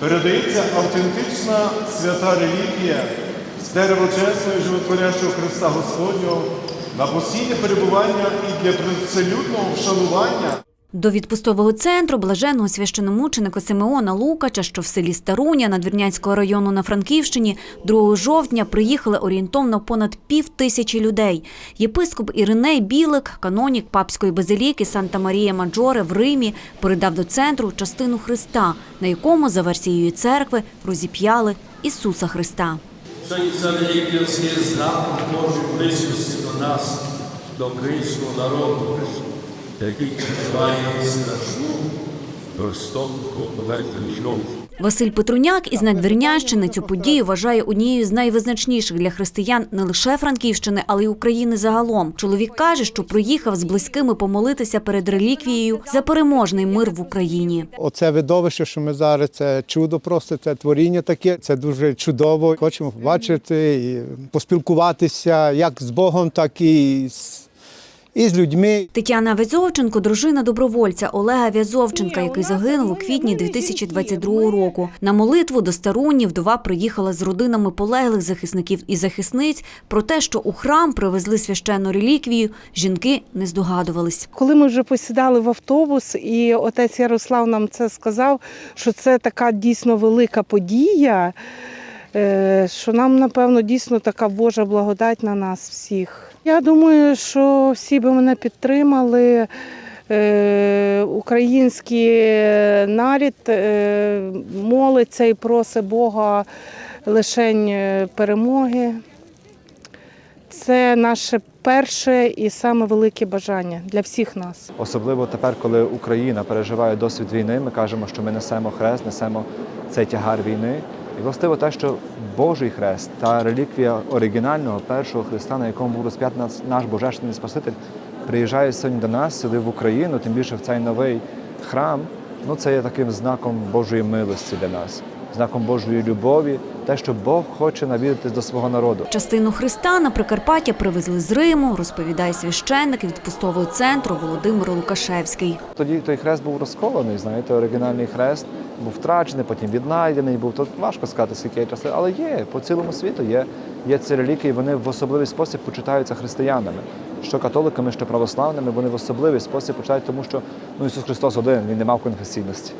передається автентична свята релігія з деревочесного і животворящого Христа Господнього на постійне перебування і для привселюдного вшанування. До відпустового центру блаженного священомученика Симеона Лукача, що в селі Старуня Надвірнянського району на Франківщині, 2 жовтня приїхали орієнтовно понад пів тисячі людей. Єпископ Іриней Білик, канонік папської базиліки Санта Марія Маджоре в Римі, передав до центру частину Христа, на якому, за версією церкви, розіп'яли Ісуса Христа. Ця релігія Божої близькості до нас, до українського народу, який переживає страшну жорстоку шлюб. Василь Петруняк із Надвірнянщини цю подію вважає однією з найвизначніших для християн не лише Франківщини, але й України загалом. Чоловік каже, що приїхав з близькими помолитися перед реліквією за переможний мир в Україні. Оце видовище, що ми зараз, це чудо просто, це творіння таке. Це дуже чудово. Хочемо побачити і поспілкуватися як з Богом, так і з, і з людьми. Тетяна Вязовченко – дружина добровольця Олега Вязовченка, який загинув у квітні 2022 року. На молитву до Старуні вдова приїхала з родинами полеглих захисників і захисниць. Про те, що у храм привезли священну реліквію, жінки не здогадувались. Коли ми вже посідали в автобус, і отець Ярослав нам це сказав, що це така дійсно велика подія, е, що нам, напевно, дійсно така Божа благодать на нас всіх. Я думаю, що всі би мене підтримали. Е, Український нарід е, молиться і просить Бога лишень е, перемоги. Це наше перше і саме велике бажання для всіх нас. Особливо тепер, коли Україна переживає досвід війни, ми кажемо, що ми несемо хрест, несемо цей тягар війни. І властиво те, що Божий хрест та реліквія оригінального першого Христа, на якому був розп'ятий наш Божественний Спаситель, приїжджає сьогодні до нас сюди в Україну, тим більше в цей новий храм. Ну це є таким знаком Божої милості для нас, знаком Божої любові, те, що Бог хоче навідатись до свого народу. Частину Христа на Прикарпаття привезли з Риму, розповідає священник від пустового центру Володимир Лукашевський. Тоді той хрест був розколений, знаєте, оригінальний хрест був втрачений, потім віднайдений був. Тут важко сказати, скільки часи, але є по цілому світу. Є, є ці реліквії, вони в особливий спосіб почитаються християнами. Що католиками, що православними, вони в особливий спосіб почитають, тому що ну, Ісус Христос один, він не мав конфесійності.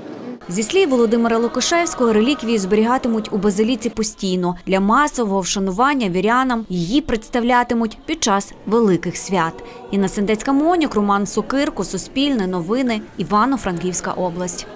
Зі слів Володимира Лукашевського, реліквії зберігатимуть у базиліці постійно. Для масового вшанування вірянам її представлятимуть під час великих свят. Інна Сендецька Монік, Роман Сокирко, Суспільне, Новини, Івано-Франківська область.